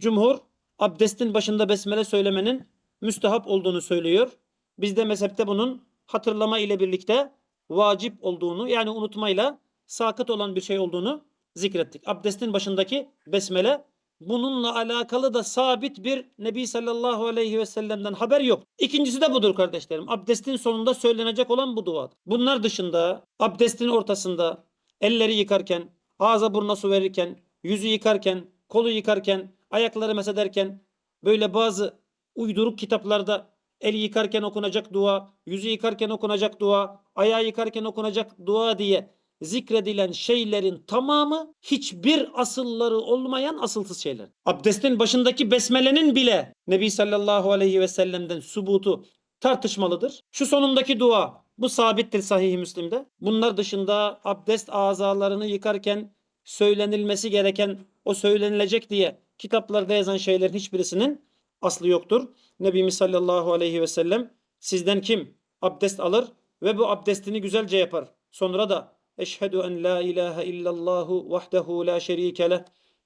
Cumhur abdestin başında besmele söylemenin müstehap olduğunu söylüyor. Biz de mezhepte bunun hatırlama ile birlikte vacip olduğunu yani unutmayla sakıt olan bir şey olduğunu zikrettik. Abdestin başındaki besmele bununla alakalı da sabit bir Nebi sallallahu aleyhi ve sellem'den haber yok. İkincisi de budur kardeşlerim. Abdestin sonunda söylenecek olan bu dua. Bunlar dışında abdestin ortasında elleri yıkarken, ağza buruna su verirken, yüzü yıkarken, kolu yıkarken, ayakları mesederken böyle bazı uyduruk kitaplarda el yıkarken okunacak dua, yüzü yıkarken okunacak dua, ayağı yıkarken okunacak dua diye zikredilen şeylerin tamamı hiçbir asılları olmayan asılsız şeyler. Abdestin başındaki besmelenin bile Nebi sallallahu aleyhi ve sellem'den subutu tartışmalıdır. Şu sonundaki dua bu sabittir sahih Müslim'de. Bunlar dışında abdest azalarını yıkarken söylenilmesi gereken o söylenilecek diye kitaplarda yazan şeylerin hiçbirisinin aslı yoktur. Nebimiz sallallahu aleyhi ve sellem sizden kim abdest alır ve bu abdestini güzelce yapar. Sonra da eşhedü en la ilahe illallahu vahdehu la şerike leh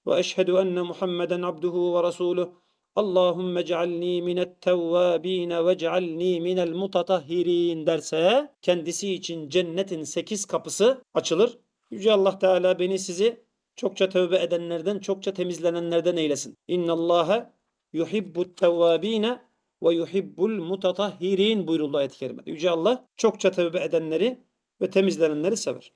ve eşhedü enne Muhammeden abduhu ve resuluh. Allahümme cealni minet tevvabine ve cealni minel mutatahhirin derse kendisi için cennetin sekiz kapısı açılır. Yüce Allah Teala beni sizi çokça tövbe edenlerden, çokça temizlenenlerden eylesin. İnnallâhe yuhibbut tevvabine ve yuhibbul mutatahhirin buyuruldu ayet-i kerimede. Yüce Allah çokça tövbe edenleri ve temizlenenleri sever.